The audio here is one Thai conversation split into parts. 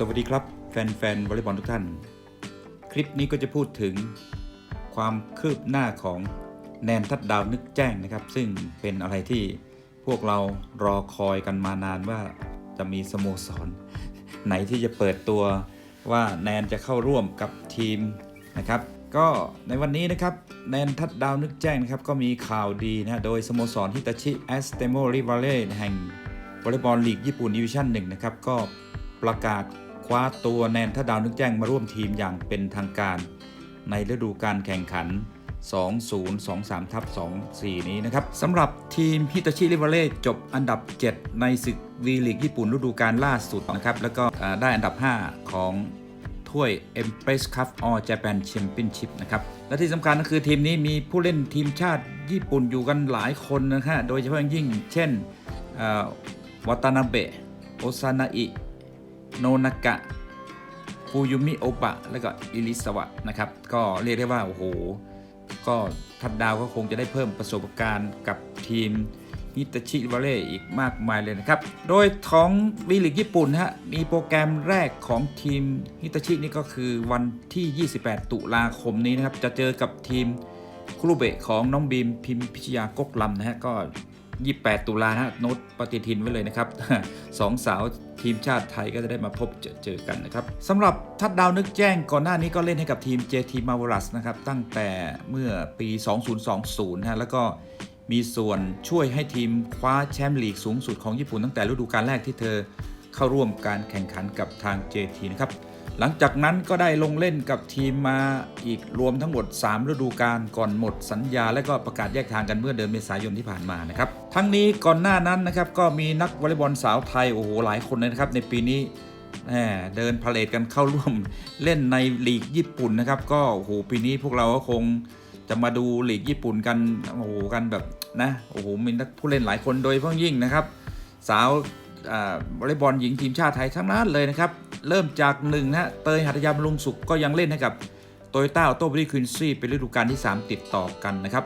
สวัสดีครับ แฟนๆวอลเลย์บอลทุกท่าน คลิปนี้ก็จะพูดถึงความคืบหน้าของแนนทัดดาวนึกแจ้งนะครับ ซึ่งเป็นอะไรที่พวกเรารอคอยกันมานานว่าจะมีสโมสร ไหนที่จะเปิดตัวว่าแนนจะเข้าร่วมกับทีมนะครับ ก็ในวันนี้นะครับแนนทัดดาวนึกแจ้งนะครับ ก็มีข่าวดีนะโดยสโมสรฮิตาชิแอสเตโมริวาเล่แห่งวอลเลย์บอลลีกญี่ปุ่นดิวิชั่นหนึ่งนะครับก็ประกาศ คว้าตัวแนนทดดาวนึกแจ้งมาร่วมทีมอย่างเป็นทางการ ในฤดูการแข่งขัน 2023ทับ24 นี้นะครับสำหรับทีมฮิตาชิริวเล่จบอันดับ 7 ในศึกวีลีกญี่ปุ่นฤดูกาลล่าสุดนะครับแล้วก็ได้อันดับ 5 ของถ้วย Empress Cup All Japan Championship นะครับ และที่สำคัญก็คือทีมนี้มีผู้เล่นทีมชาติญี่ปุ่นอยู่กันหลายคนนะฮะ โดยเฉพาะอย่างยิ่ง เช่นวาตานาเบะ โอซานาอิ โนนากะฟูยุมิโอบะแล้วก็อิริสวะนะครับ ก็เรียกได้ว่า โอ้โห ก็ทัดดาวก็คงจะได้เพิ่มประสบการณ์กับทีมฮิตาชิวาเล่อีกมากมายเลยนะครับ โดยของวีลีกญี่ปุ่นฮะ มีโปรแกรมแรกของทีมฮิตาชินี่ก็คือวันที่ 28 ตุลาคมนี้นะครับ จะเจอกับทีมครูเบะของน้องบีมพิมพิชยากกลำนะฮะ ก็ 28 ตุลานะโน้ตปฏิทินไว้เลยนะครับสองสาวทีมชาติไทยก็จะได้มาพบเจอเจอกันนะครับสำหรับทัดดาวนึกแจ้งก่อนหน้านี้ก็เล่นให้กับทีม JT m a r v e l o u s นะครับตั้งแต่เมื่อปี 2020นะแล้วก็มีส่วนช่วยให้ทีมคว้าแชมป์ลีกสูงสุดของญี่ปุ่นตั้งแต่ฤดูกาลแรกที่เธอเข้าร่วมการแข่งขันกับทาง JT นะครับ หลังจากนั้นก็ได้ลงเล่นกับทีมมาอีกรวมทั้งหมด 3 ฤดูกาลก่อนหมดสัญญา และก็ประกาศแยกทางกันเมื่อเดือนเมษายนที่ผ่านมานะครับ ทั้งนี้ก่อนหน้านั้นนะครับก็มีนักวอลเลย์บอลสาวไทยโอ้โหหลายคนเลยนะครับในปีนี้แหมเดินพาเลทกันเข้าร่วมเล่นในลีกญี่ปุ่นนะครับ ก็โอ้โหปีนี้พวกเราก็คงจะมาดูลีกญี่ปุ่นกันโอ้โหกันแบบนะโอ้โหมีนักผู้เล่นหลายคนโดยเฉพาะยิ่งนะครับ สาว วอลเลย์บอลหญิงทีมชาติไทยทั้งนั้นเลยนะครับ เริ่มจากหนึ่งนะเตยหัตยาบำรุงสุขก็ยังเล่นให้กับโตโยต้าออโต้บริควินซี่เป็นฤดูกาลที่ 3 ติดต่อกันนะครับ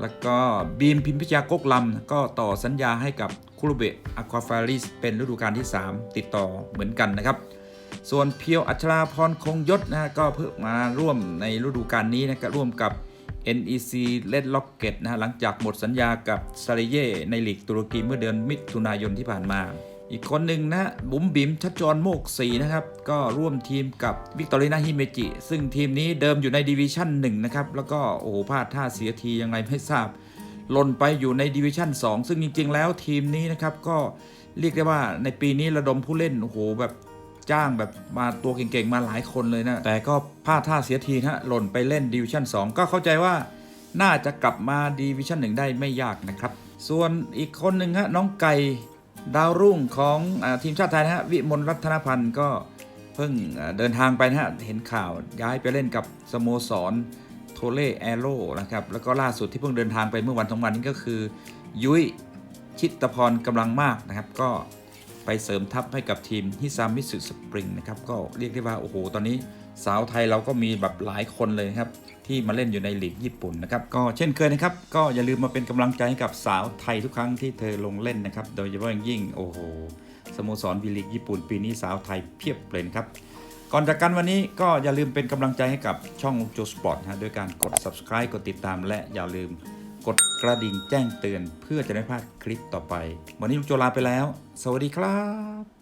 แล้วก็บีมพิมพิชยากกลำก็ต่อสัญญาให้กับคุรุเบะอะควาฟาริสเป็นฤดูกาลที่ 3 ติดต่อเหมือนกันนะครับ ส่วนเพียวอัชราพรคงยศนะฮะก็เพิ่งมาร่วมในฤดูกาลนี้นะครับร่วมกับ NEC Red Rocket นะฮะหลังจากหมดสัญญากับซาริเยในลีกตุรกีเมื่อเดือนมิถุนายนที่ผ่านมา อีกคนหนึ่งนะฮะบุ๋มบิ๋มชัดจรโมกศรีนะครับ ก็ร่วมทีมกับวิกตอรีนาฮิเมจิ ซึ่งทีมนี้เดิมอยู่ในดิวิชั่น1นะครับ แล้วก็โอ้โหพลาดท่าเสียทียังไงไม่ทราบหล่นไปอยู่ในดิวิชั่น2ซึ่งจริง ๆ แล้วทีมนี้นะครับก็เรียกได้ว่าในปีนี้ระดมผู้เล่นโอ้โหแบบ จ้างแบบมาตัวเก่งๆ มาหลายคนเลยนะ แต่ก็พลาดท่าเสียทีนะฮะหล่นไปเล่นดิวิชั่น2 ก็เข้าใจว่าน่าจะกลับมาดิวิชั่น1 ได้ไม่ยากนะครับ ส่วนอีกคนหนึ่งฮะน้องไก่ดาวรุ่งของอทีมชาติไทยนะฮะวิมลรัตนพันธ์ก็เพิ่งเดินทางไปนะฮะเห็นข่าวย้ายไปเล่นกับสโมสรโทเล่แอโร่นะครับแล้วก็ล่าสุดที่เพิ่งเดินทางไปเมื่อวันสองวันนี้ก็คือ ยุ้ยชิตพรกำลังมากนะครับ ก็ ไปเสริมทัพให้กับทีมฮิซามิสึสปริงนะครับก็เรียกได้ว่าโอ้โหตอนนี้สาวไทยเราก็มีแบบหลายคนเลยครับ ที่มาเล่นอยู่ในลีกญี่ปุ่นนะครับ ก็เช่นเคยนะครับ ก็อย่าลืมมาเป็นกำลังใจให้กับสาวไทยทุกครั้งที่เธอลงเล่นนะครับ โดยเฉพาะอย่างยิ่งโอ้โหสโมสรวีลีกญี่ปุ่น ปีนี้สาวไทยเพียบเลยนครับ ก่อนจากกันวันนี้ก็อย่าลืมเป็นกำลังใจให้กับช่องโจสปอร์ตนะด้วยการกด subscribe กดติดตาม และอย่าลืม กดกระดิ่งแจ้งเตือน เพื่อจะไม่พลาดคลิปต่อไป วันนี้ลุงโจลาไปแล้ว สวัสดีครับ